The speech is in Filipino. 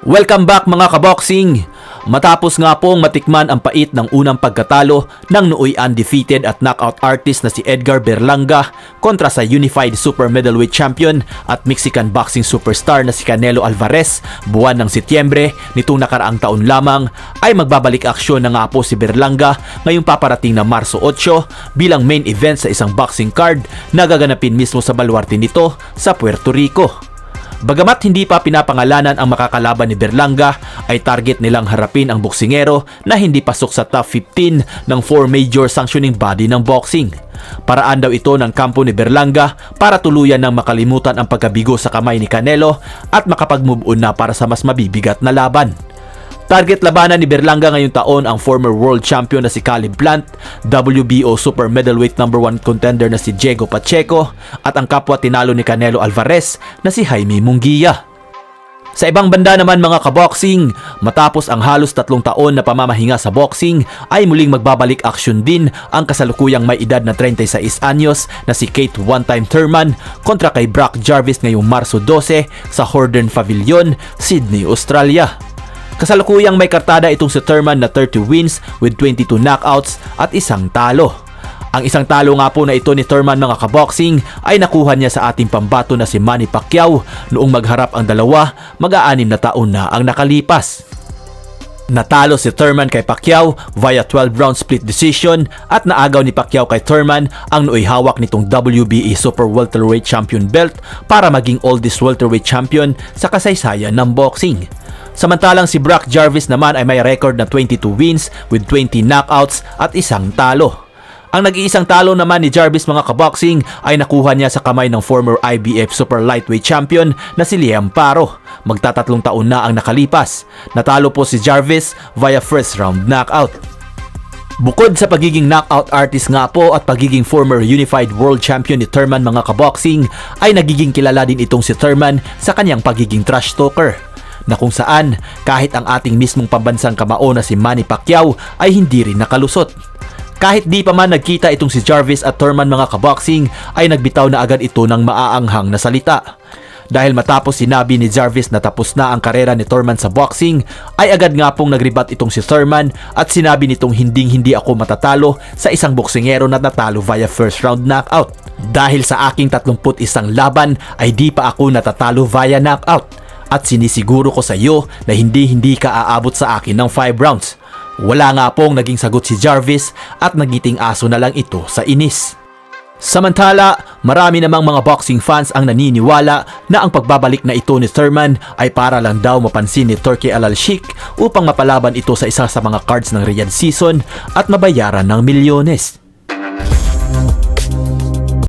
Welcome back mga kaboxing! Matapos nga pong matikman ang pait ng unang pagkatalo ng nooy undefeated at knockout artist na si Edgar Berlanga kontra sa Unified Super Middleweight Champion at Mexican boxing superstar na si Canelo Alvarez buwan ng Setyembre nitong nakaraang taon lamang ay magbabalik aksyon na nga po si Berlanga ngayong paparating na Marso 8 bilang main event sa isang boxing card na gaganapin mismo sa baluarte nito sa Puerto Rico. Bagamat hindi pa pinapangalanan ang makakalaban ni Berlanga, ay target nilang harapin ang boksingero na hindi pasok sa top 15 ng 4 major sanctioning body ng boxing. Paraan daw ito ng kampo ni Berlanga para tuluyan ng makalimutan ang pagkabigo sa kamay ni Canelo at makapag-move on na para sa mas mabibigat na laban. Target labanan ni Berlanga ngayong taon ang former world champion na si Caleb Plant, WBO super middleweight number 1 contender na si Diego Pacheco at ang kapwa tinalo ni Canelo Alvarez na si Jaime Munguia. Sa ibang banda naman mga kaboxing, matapos ang halos tatlong taon na pamamahinga sa boxing, ay muling magbabalik aksyon din ang kasalukuyang may edad na 36 anyos na si Kate One-Time Thurman kontra kay Brock Jarvis ngayong Marso 12 sa Horden Pavilion, Sydney, Australia. Kasalukuyang may kartada itong si Thurman na 30 wins with 22 knockouts at isang talo. Ang isang talo nga po na ito ni Thurman mga kaboxing ay nakuha niya sa ating pambato na si Manny Pacquiao noong magharap ang dalawa mag-aanim na taon na ang nakalipas. Natalo si Thurman kay Pacquiao via 12 round split decision at naagaw ni Pacquiao kay Thurman ang nooy hawak nitong WBE Super Welterweight Champion belt para maging oldest welterweight champion sa kasaysayan ng boxing. Samantalang si Brock Jarvis naman ay may record na 22 wins with 20 knockouts at isang talo. Ang nag-iisang talo naman ni Jarvis mga kaboxing ay nakuha niya sa kamay ng former IBF Super Lightweight Champion na si Liam Paro. Magtatatlong taon na ang nakalipas. Natalo po si Jarvis via first round knockout. Bukod sa pagiging knockout artist nga po at pagiging former Unified World Champion ni Thurman mga kaboxing, ay nagiging kilala din itong si Thurman sa kanyang pagiging trash talker na kung saan kahit ang ating mismong pambansang kamao na si Manny Pacquiao ay hindi rin nakalusot. Kahit di pa man nagkita itong si Jarvis at Thurman mga kaboxing ay nagbitaw na agad ito ng maaanghang na salita. Dahil matapos sinabi ni Jarvis na tapos na ang karera ni Thurman sa boxing, ay agad nga pong nagribat itong si Thurman at sinabi nitong hinding hindi ako matatalo sa isang boksingero na natalo via first round knockout. Dahil sa aking 31 laban ay di pa ako natatalo via knockout at sinisiguro ko sa iyo na hindi hindi ka aabot sa akin ng 5 rounds. Wala nga pong naging sagot si Jarvis at nagiting aso na lang ito sa inis. Samantala, marami namang mga boxing fans ang naniniwala na ang pagbabalik na ito ni Thurman ay para lang daw mapansin ni Turkey Al Sheikh upang mapalaban ito sa isa sa mga cards ng Riyadh season at mabayaran ng milyones.